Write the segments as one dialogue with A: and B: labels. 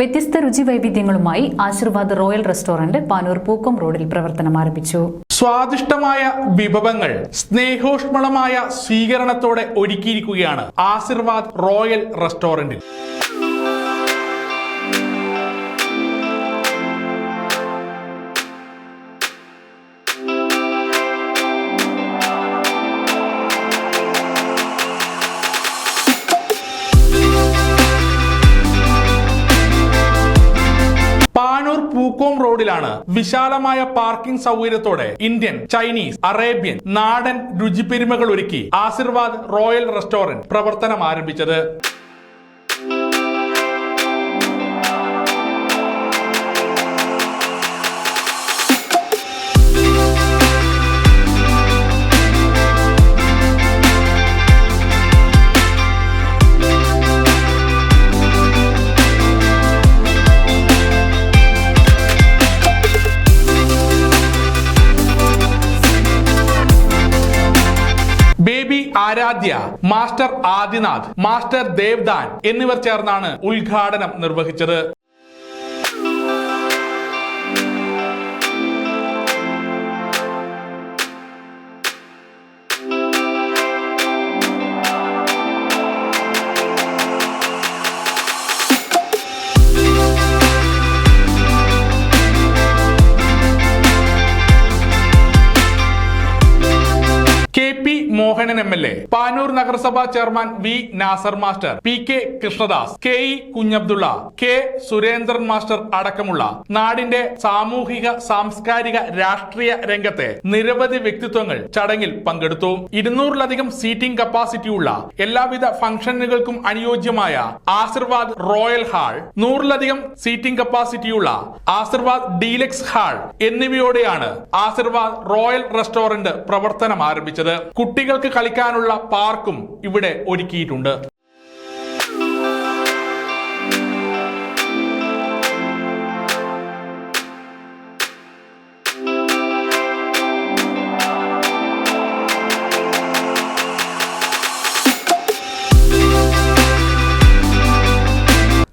A: വ്യത്യസ്ത രുചി വൈവിധ്യങ്ങളുമായി ആശീർവാദ് റോയൽ റെസ്റ്റോറന്റ് പാനൂർ പൂക്കം റോഡിൽ പ്രവർത്തനം ആരംഭിച്ചു.
B: സ്വാദിഷ്ടമായ വിഭവങ്ങൾ സ്നേഹോഷ്മളമായ സ്വീകരണത്തോടെ ഒരുക്കിയിരിക്കുകയാണ് ആശീർവാദ് റോയൽ റെസ്റ്റോറന്റിൽ. പൂക്കോം റോഡിലാണ് വിശാലമായ പാർക്കിംഗ് സൗകര്യത്തോടെ ഇന്ത്യൻ ചൈനീസ് അറേബ്യൻ നാടൻ രുചിപ്പെരുമകൾ ഒരുക്കി ആശീർവാദ് റോയൽ റെസ്റ്റോറന്റ് പ്രവർത്തനം ആരംഭിച്ചത് baby Aradhya master Adinath master Devdan എന്നിവർ ചേർന്നാണ് ഉദ്ഘാടനം നിർവഹിച്ചത്. K P Mohanan M L A Panoor നഗരസഭാ chairman V Nasar master P K Krishnadas K E Kunhabdulla K Surendran master അടക്കമുള്ള നാടിന്റെ സാമൂഹിക സാംസ്കാരിക രാഷ്ട്രീയ രംഗത്തെ നിരവധി വ്യക്തിത്വങ്ങൾ ചടങ്ങിൽ പങ്കെടുത്തു. ഇരുന്നൂറിലധികം സീറ്റിംഗ് കപ്പാസിറ്റിയുള്ള എല്ലാവിധ ഫംഗ്ഷനുകൾക്കും അനുയോജ്യമായ ആശീർവാദ് റോയൽ ഹാൾ നൂറിലധികം സീറ്റിംഗ് കപ്പാസിറ്റിയുള്ള ആശീർവാദ് ഡീലക്സ് ഹാൾ എന്നിവയോടെയാണ് ആശീർവാദ് റോയൽ റെസ്റ്റോറന്റ് പ്രവർത്തനം ആരംഭിച്ചത്. കുട്ടികൾക്ക് കളിക്കാനുള്ള പാർക്കും ഇവിടെ ഒരുക്കിയിട്ടുണ്ട്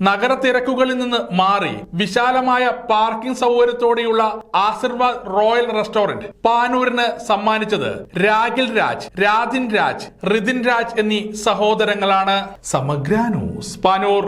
B: നഗരത്തിരക്കുകളിൽ നിന്ന് മാറി വിശാലമായ പാർക്കിംഗ് സൗകര്യത്തോടെയുള്ള ആശീർവാദ് റോയൽ റെസ്റ്റോറന്റ് പാനൂരിന് സമ്മാനിച്ചത് രാഗിൽ രാജ് രാജിൻ രാജ് റിതിൻ രാജ് എന്നീ സഹോദരങ്ങളാണ്. സമഗ്ര ന്യൂസ്. പാനൂർ.